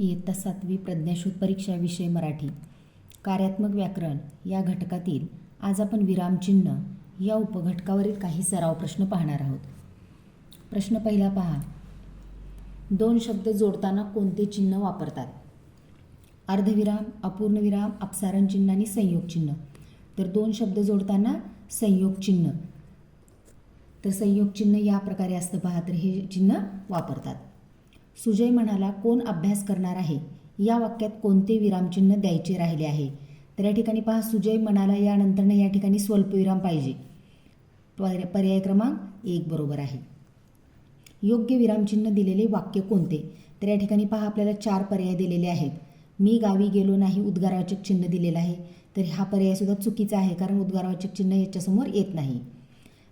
इयत्ता सातवी प्रज्ञाशोध परीक्षा विषय मराठी. कार्यात्मक व्याकरण या घटकातील आज आपण विरामचिन्ह या उपघटकावरील काही सराव प्रश्न पाहणार आहोत. प्रश्न पहिला पहा. दोन शब्द जोडताना कोणते चिन्ह वापरतात? अर्धविराम अपूर्णविराम अपसारण चिन्ह आणि संयोग चिन्ह. तर दोन शब्द जोडताना संयोग चिन्ह. तर संयोग चिन्ह या प्रकारे असतं पहा तर हे चिन्ह वापरतात. सुजय म्हणाला कोण अभ्यास करणार आहे? या वाक्यात कोणते विरामचिन्ह द्यायचे राहिले आहे? तर या ठिकाणी पहा सुजय म्हणाला यानंतरनं या ठिकाणी स्वल्पविराम पाहिजे. पर्याय पर्याय क्रमांक एक बरोबर आहे. योग्य विरामचिन्ह दिलेले वाक्य कोणते? तर या ठिकाणी पहा आपल्याला चार पर्याय दिलेले आहेत. मी गावी गेलो नाही उद्गारवाचक चिन्ह दिलेलं आहे. तर हा पर्यायसुद्धा चुकीचा आहे कारण उद्गारवाचक चिन्ह याच्यासमोर येत नाही.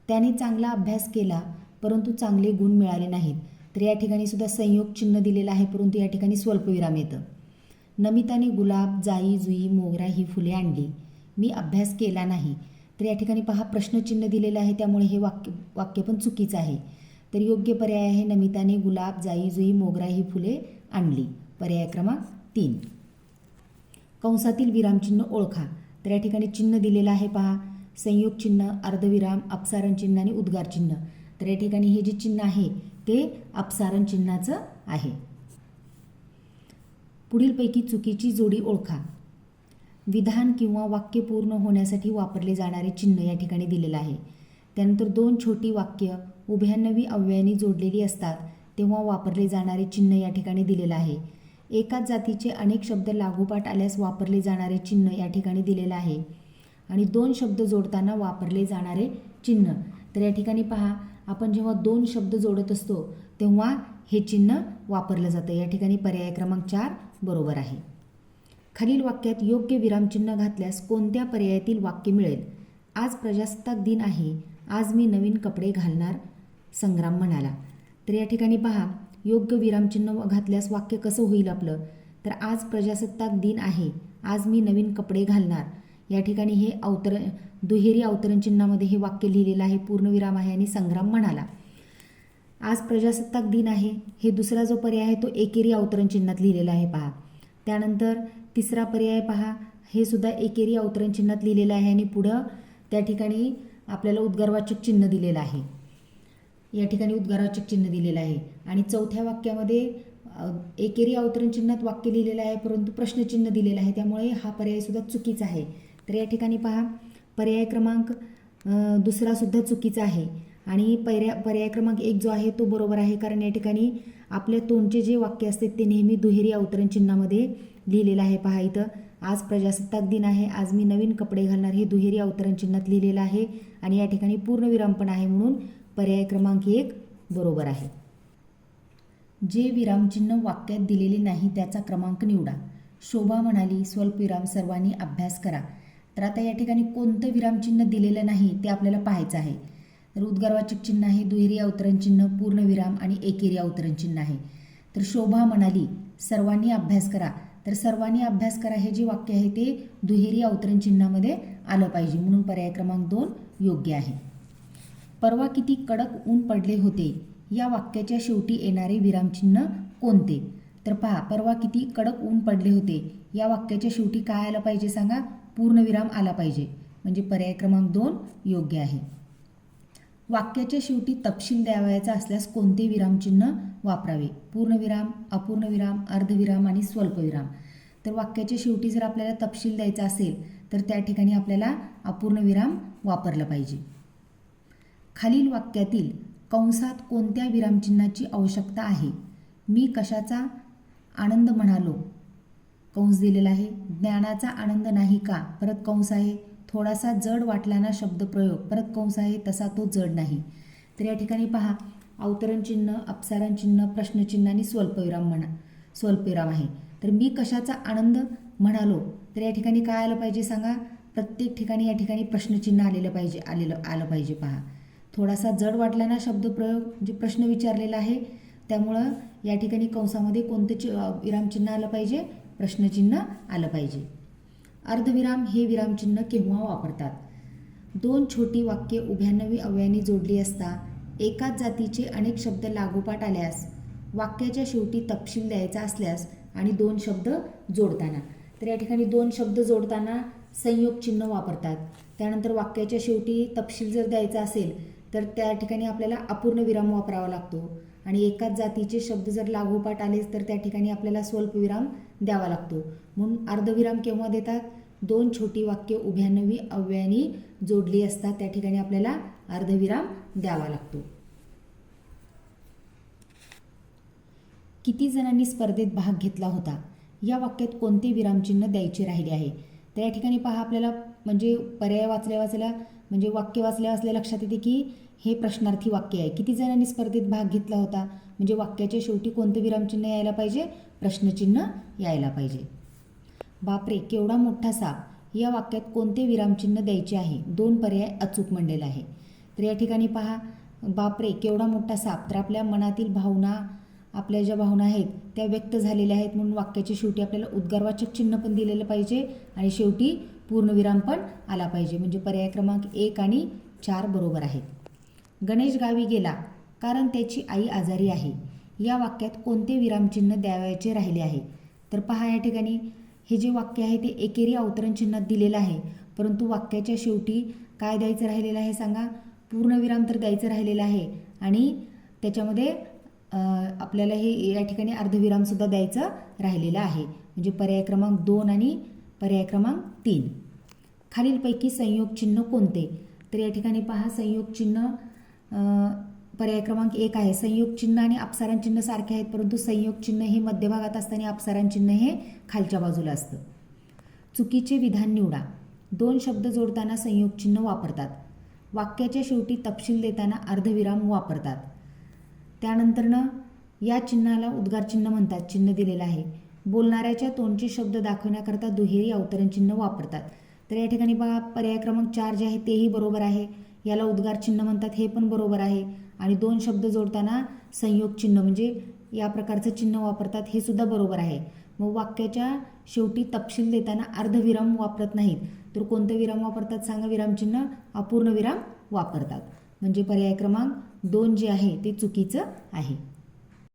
त्याने चांगला अभ्यास केला परंतु चांगले गुण मिळाले नाहीत. तर या ठिकाणी सुद्धा संयोग चिन्ह दिलेलं आहे परंतु या ठिकाणी स्वल्पविराम येतं. नमिताने गुलाब जाई जुई मोगरा ही फुले आणली. मी अभ्यास केला नाही. तर या ठिकाणी पहा प्रश्नचिन्ह दिलेलं आहे त्यामुळे हे वाक्य वाक्य पण चुकीचं आहे. तर योग्य पर्याय आहे नमिताने गुलाब जाई जुई मोगरा ही फुले आणली. पर्याय क्रमांक तीन. कंसातील विरामचिन्ह ओळखा. तर या ठिकाणी चिन्ह दिलेलं आहे पहा संयोग चिन्ह अर्धविराम अपसारण चिन्ह आणि उद्गार चिन्ह. तर या ठिकाणी हे जे चिन्ह आहे ते अपसारण चिन्हाचं आहे. पुढीलपैकी चुकीची जोडी ओळखा. विधान किंवा वाक्य पूर्ण होण्यासाठी वापरले जाणारे चिन्ह या ठिकाणी दिलेलं आहे. त्यानंतर दोन छोटी वाक्य उभ्यानवी अव्ययानी जोडलेली असतात तेव्हा वापरले जाणारे चिन्ह या ठिकाणी दिलेलं आहे. एकाच जातीचे अनेक शब्द लागोपाठ आल्यास वापरले जाणारे चिन्ह या ठिकाणी दिलेलं आहे. आणि दोन शब्द जोडताना वापरले जाणारे चिन्ह. तर या ठिकाणी पहा आपण जेव्हा दोन शब्द जोडत असतो तेव्हा हे चिन्ह वापरलं जातं. या ठिकाणी पर्याय क्रमांक चार बरोबर आहे. खालील वाक्यात योग्य विरामचिन्ह घातल्यास कोणत्या पर्यायातील वाक्य मिळेल? आज प्रजासत्ताक दिन आहे. आज मी नवीन कपडे घालणार संग्राम म्हणाला. तर या ठिकाणी पहा योग्य विरामचिन्ह घातल्यास वाक्य कसं होईल आपलं? तर आज प्रजासत्ताक दिन आहे. आज मी नवीन कपडे घालणार या ठिकाणी हे अवतर दुहेरी अवतरण चिन्हामध्ये हे वाक्य लिहिलेलं आहे. पूर्णविराम आहे आणि संग्राम म्हणाला. आज प्रजासत्ताक दिन आहे. हे दुसरा जो पर्याय आहे तो एकेरी अवतरण चिन्हात लिहिलेला आहे. पहा. त्यानंतर तिसरा पर्याय पहा. हे सुद्धा एकेरी अवतरण चिन्हात लिहिलेलं आहे आणि पुढं त्या ठिकाणी आपल्याला उद्गारवाचक चिन्ह दिलेलं आहे. या ठिकाणी उद्गारवाचक चिन्ह दिलेलं आहे. आणि चौथ्या वाक्यामध्ये एकेरी अवतरण चिन्हात वाक्य लिहिलेलं आहे परंतु प्रश्नचिन्ह दिलेलं आहे. त्यामुळे हा पर्याय सुद्धा चुकीचा आहे. तर या ठिकाणी पहा पर्याय क्रमांक दुसरासुद्धा चुकीचा आहे. आणि पर्या पर्याय क्रमांक एक जो आहे तो बरोबर आहे कारण या ठिकाणी आपल्या तोंडचे जे वाक्य असते ते नेहमी दुहेरी अवतरण चिन्हामध्ये लिहिलेलं आहे. पहा इथं आज प्रजासत्ताक दिन आहे आज मी नवीन कपडे घालणार हे दुहेरी अवतरण चिन्हात लिहिलेलं आहे. आणि या ठिकाणी पूर्णविराम पण आहे म्हणून पर्याय क्रमांक एक बरोबर आहे. जे विरामचिन्ह वाक्यात दिलेले नाही त्याचा क्रमांक निवडा. शोभा म्हणाली स्वल्पविराम सर्वांनी अभ्यास करा. तर आता या ठिकाणी कोणतं विरामचिन्ह दिलेलं नाही ते आपल्याला पाहायचं आहे. तर उद्गारवाचक चिन्ह आहे दुहेरी अवतरण चिन्ह पूर्णविराम आणि एकेरी अवतरण चिन्ह आहे. तर शोभा म्हणाली सर्वांनी अभ्यास करा. तर सर्वांनी अभ्यास करा हे जे वाक्य आहे ते दुहेरी अवतरण चिन्हामध्ये आलं पाहिजे. म्हणून पर्याय क्रमांक दोन योग्य आहे. परवा किती कडक ऊन पडले होते या वाक्याच्या शेवटी येणारे विरामचिन्ह कोणते? तर पहा परवा किती कडक ऊन पडले होते या वाक्याच्या शेवटी काय आलं पाहिजे सांगा? पूर्णविराम आला पाहिजे. म्हणजे पर्याय क्रमांक दोन योग्य आहे. वाक्याच्या शेवटी तपशील द्यावयाचा असल्यास कोणते विरामचिन्ह वापरावे? पूर्णविराम अपूर्णविराम अर्धविराम आणि स्वल्पविराम. तर वाक्याच्या शेवटी जर आपल्याला तपशील द्यायचा असेल तर त्या ठिकाणी आपल्याला अपूर्णविराम वापरलं पाहिजे. खालील वाक्यातील कंसात कोणत्या विरामचिन्हाची आवश्यकता आहे? मी कशाचा आनंद म्हणालो? कंस दिलेला आहे. ज्ञानाचा आनंद नाही का? परत कंस आहे. थोडासा जड वाटला ना शब्दप्रयोग परत कंस आहे तसा तो जड नाही. तर या ठिकाणी पहा. अवतरण चिन्ह अपसारण चिन्ह प्रश्नचिन्ह आणि स्वल्पविराम म्हणा. स्वल्पविराम आहे. तर मी कशाचा आनंद म्हणालो? तर या ठिकाणी काय आलं पाहिजे सांगा? प्रत्येक ठिकाणी या ठिकाणी प्रश्नचिन्ह आलेलं पाहिजे आलेलं आलं पाहिजे पहा. थोडासा जड वाटला ना शब्दप्रयोग जे प्रश्न विचारलेला आहे त्यामुळं या ठिकाणी कंसामध्ये कोणतं चि विरामचिन्ह आलं पाहिजे? प्रश्नचिन्ह आलं पाहिजे. अर्धविराम हे विरामचिन्ह केव्हा वापरतात? दोन छोटी वाक्ये उभ्यानवी अव्ययानी जोडली असता एकाच जातीचे अनेक शब्द लागोपाठ आल्यास वाक्याच्या शेवटी तपशील द्यायचा असल्यास आणि दोन शब्द जोडताना. तर या ठिकाणी दोन शब्द जोडताना संयोग चिन्ह वापरतात. त्यानंतर वाक्याच्या शेवटी तपशील जर द्यायचा असेल तर त्या ठिकाणी आपल्याला अपूर्ण विराम वापरावा लागतो. आणि एकाच जातीचे शब्द जर लागोपाठ आले तर त्या ठिकाणी आपल्याला स्वल्पविराम द्यावा लागतो. म्हणून अर्धविराम केव्हा देतात? दोन छोटी वाक्य उभ्यानवी अव्यानी जोडली असतात त्या ठिकाणी आपल्याला अर्धविराम द्यावा लागतो. किती जणांनी स्पर्धेत भाग घेतला होता? या वाक्यात कोणते विरामचिन्ह द्यायचे राहिले आहे? तर या ठिकाणी पहा आपल्याला म्हणजे पर्याय वाचल्या वाचल्या म्हणजे वाक्य वाचल्या वाचल्या लक्षात येते की हे प्रश्नार्थी वाक्य आहे. किती जणांनी स्पर्धेत भाग घेतला होता? म्हणजे वाक्याच्या शेवटी कोणतं विरामचिन्ह यायला पाहिजे? प्रश्नचिन्ह यायला पाहिजे. बापरे केवढा मोठा साप. या वाक्यात कोणते विरामचिन्ह द्यायचे आहे? दोन पर्याय अचूक म्हणलेला आहे. तर या ठिकाणी पहा. बापरे केवढा मोठा साप. तर आपल्या मनातील भावना आपल्या ज्या भावना आहेत त्या व्यक्त झालेल्या आहेत म्हणून वाक्याच्या शेवटी आपल्याला उद्गारवाचक चिन्ह पण दिलेलं पाहिजे आणि शेवटी पूर्णविराम पण आला पाहिजे. म्हणजे पर्याय क्रमांक एक आणि चार बरोबर आहेत. गणेश गावी गेला कारण त्याची आई आजारी आहे. या वाक्यात कोणते विरामचिन्ह द्यावयाचे राहिले आहे? तर पहा या ठिकाणी. हे जे वाक्य आहे ते एकेरी अवतरण चिन्हात दिलेलं आहे. परंतु वाक्याच्या शेवटी काय द्यायचं राहिलेलं आहे सांगा? पूर्णविराम तर द्यायचं राहिलेलं आहे. आणि त्याच्यामध्ये आपल्याला हे या ठिकाणी अर्धविरामसुद्धा द्यायचं राहिलेलं आहे. म्हणजे पर्याय क्रमांक दोन आणि पर्याय क्रमांक तीन. खालीलपैकी संयोग चिन्ह कोणते? तर या ठिकाणी पहा संयोग चिन्ह पर्याय क्रमांक एक आहे. संयोग चिन्ह आणि अपसारण चिन्ह सारखे आहेत परंतु संयोग चिन्ह हे मध्यभागात असतं आणि अपसारण चिन्ह हे खालच्या बाजूला असतं. चुकीचे विधान निवडा. दोन शब्द जोडताना संयोग चिन्ह वापरतात. वाक्याच्या शेवटी तपशील देताना अर्धविराम वापरतात. त्यानंतरनं या चिन्हाला उद्गार चिन्ह म्हणतात चिन्ह दिलेलं आहे. बोलणाऱ्याच्या तोंडचे शब्द दाखवण्याकरता दुहेरी अवतरण चिन्ह वापरतात. तर या ठिकाणी बघा पर्याय क्रमांक चार जे आहे तेही बरोबर आहे. याला उद्गार चिन्ह म्हणतात हे पण बरोबर आहे. आणि दोन शब्द जोडताना संयोग चिन्ह म्हणजे या प्रकारचं चिन्ह वापरतात हे सुद्धा बरोबर आहे. मग वाक्याच्या शेवटी तपशील देताना अर्धविराम वापरत नाहीत. तर कोणतं विराम वापरतात सांगा? विरामचिन्ह अपूर्ण विराम वापरतात. म्हणजे पर्याय क्रमांक दोन जे आहे ते चुकीचं आहे.